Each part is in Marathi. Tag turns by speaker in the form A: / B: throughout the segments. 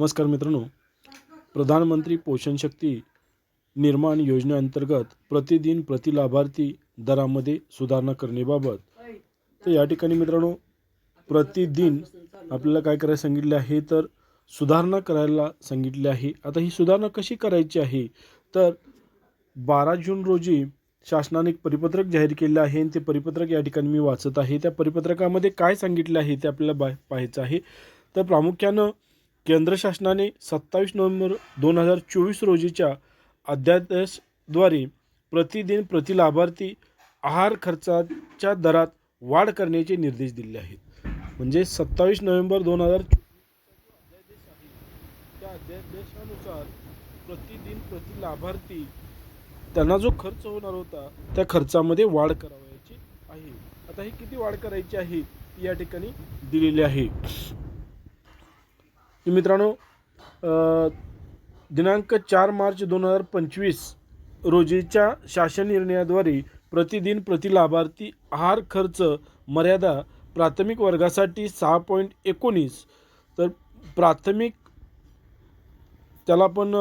A: नमस्कार मित्रांनो. प्रधानमंत्री पोषण शक्ती निर्माण योजनेअंतर्गत प्रतिदिन प्रति लाभार्थी दरामध्ये सुधारणा करण्याबाबत. तर या ठिकाणी मित्रांनो प्रतिदिन आपल्याला काय करायला सांगितले आहे? तर सुधारणा करायला सांगितले आहे. आता ही सुधारणा कशी करायची आहे? तर बारा जून रोजी शासनाने एक परिपत्रक जाहीर केलं आहे आणि ते परिपत्रक या ठिकाणी मी वाचत आहे. त्या परिपत्रकामध्ये काय सांगितले आहे ते आपल्याला बा पाहायचं आहे. तर प्रामुख्यानं केंद्र शासनाने सत्तावीस नोव्हेंबर दोन हजार चोवीस रोजीच्या अध्यादेशद्वारे प्रतिदिन प्रति लाभार्थी आहार खर्चाच्या दरात वाढ करण्याचे निर्देश दिले आहेत. म्हणजे सत्तावीस नोव्हेंबर दोन हजार अध्यादेश आहे. त्या अध्यादेशानुसार प्रतिदिन प्रति लाभार्थी त्यांना जो खर्च होणार होता त्या खर्चामध्ये वाढ करावयाची आहे. आता ही किती वाढ करायची आहे ती या ठिकाणी दिलेली आहे. मित्रांनो दिनांक चार मार्च दोन हजार पंचवीस रोजीच्या शासन निर्णयाद्वारे प्रतिदिन प्रति लाभार्थी आहार खर्च मर्यादा प्राथमिक वर्गासाठी सहा पॉईंट एकोणीस. तर प्राथमिक त्याला आपण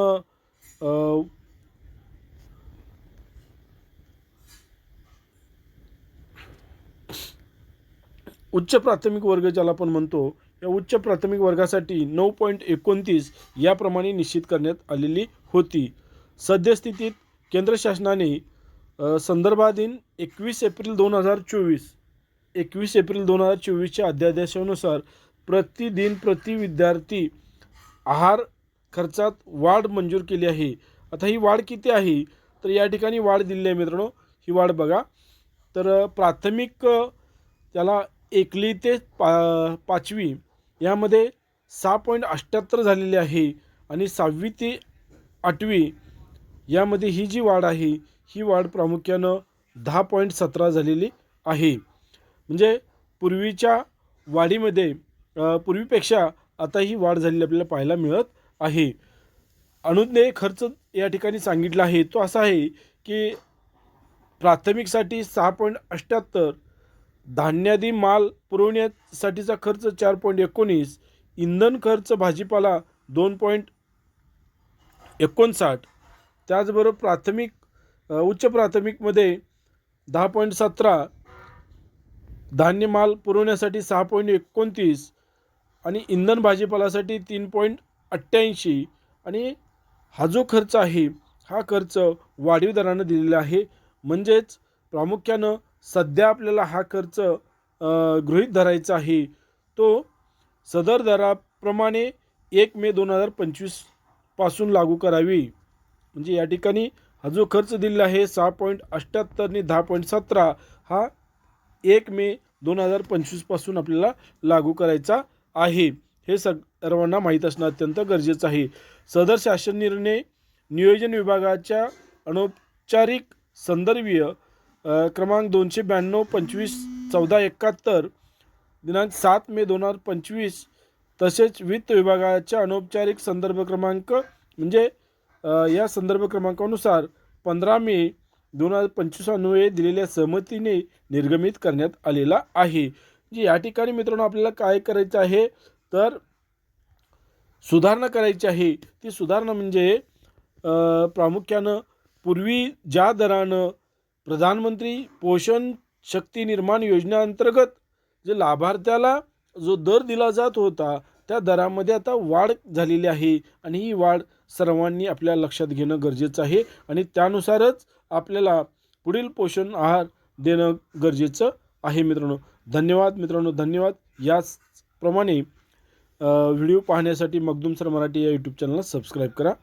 A: उच्च प्राथमिक वर्ग ज्याला आपण म्हणतो या उच्च प्राथमिक वर्गासाठी नऊ पॉईंट एकोणतीस याप्रमाणे निश्चित करण्यात आलेली होती. सद्यस्थितीत केंद्र शासनाने संदर्भाधीन एकवीस एप्रिल दोन हजार चोवीस एकवीस एप्रिल दोन हजार चोवीसच्या अध्यादेशानुसार प्रतिदिन प्रति विद्यार्थी आहार खर्चात वाढ मंजूर केली आहे. आता ही वाढ किती आहे? तर या ठिकाणी वाढ दिली आहे मित्रांनो. ही वाढ बघा. तर प्राथमिक त्याला एकली ते पा पाचवी यामध्ये सहा पॉईंट अठ्ठ्याहत्तर झालेली आहे आणि सहावी ते आठवी यामध्ये ही जी वाढ आहे ही वाढ प्रामुख्यानं दहा पॉईंट सतरा झालेली आहे. म्हणजे पूर्वीच्या वाढीमध्ये पूर्वीपेक्षा आता ही वाढ झालेली आपल्याला पाहायला मिळत आहे. अनुज्ञे खर्च या ठिकाणी सांगितला आहे. तो असा आहे की प्राथमिकसाठी सहा पॉईंट अठ्ठ्याहत्तर धान्यादी माल पुरवण्यासाठीचा खर्च चार पॉईंट एकोणीस इंधन खर्च भाजीपाला दोन पॉईंट एकोणसाठ. त्याचबरोबर प्राथमिक उच्च प्राथमिकमध्ये दहा पॉईंट सतरा धान्य माल पुरवण्यासाठी सहा पॉईंट एकोणतीस आणि इंधन भाजीपालासाठी तीन पॉईंट अठ्ठ्याऐंशी. आणि हा जो खर्च आहे हा खर्च वाढीव दरानं दिलेला आहे. म्हणजेच प्रामुख्यानं सध्या आपल्याला हा खर्च गृहीत धरायचा आहे. तो सदर दराप्रमाणे एक मे दोन हजार पंचवीसपासून लागू करावी. म्हणजे या ठिकाणी हा जो खर्च दिलेला आहे सहा पॉईंट अठ्ठ्याहत्तरने दहा पॉईंट सतरा हा एक मे दोन हजार पंचवीसपासून आपल्याला लागू करायचा आहे. हे सग सर्वांना माहीत असणं अत्यंत गरजेचं आहे. सदर शासन निर्णय नियोजन विभागाच्या अनौपचारिक संदर्भीय क्रमांक दोनशे ब्याण्णव पंचवीस चौदा एकाहत्तर दिनांक सात मे दोन हजार पंचवीस तसेच वित्त विभागाच्या अनौपचारिक संदर्भ क्रमांक म्हणजे या संदर्भ क्रमांकानुसार पंधरा मे दोन हजार पंचवीस अन्वये दिलेल्या सहमतीने निर्गमित करण्यात आलेला आहे. म्हणजे या ठिकाणी मित्रांनो आपल्याला काय करायचं आहे? तर सुधारणा करायची आहे. ती सुधारणा म्हणजे प्रामुख्यानं पूर्वी ज्या दरानं प्रधानमंत्री पोषण शक्ती निर्माण योजनेअंतर्गत जे लाभार्थ्याला जो दर दिला जात होता त्या दरामध्ये आता वाढ झालेली आहे. आणि ही वाढ सर्वांनी आपल्या लक्षात घेणं गरजेचं आहे. आणि त्यानुसारच आपल्याला पुढील पोषण आहार देणं गरजेचं आहे मित्रांनो. धन्यवाद मित्रांनो धन्यवाद. याचप्रमाणे व्हिडिओ पाहण्यासाठी मगदूम सर मराठी या यूट्यूब चॅनलला सबस्क्राईब करा.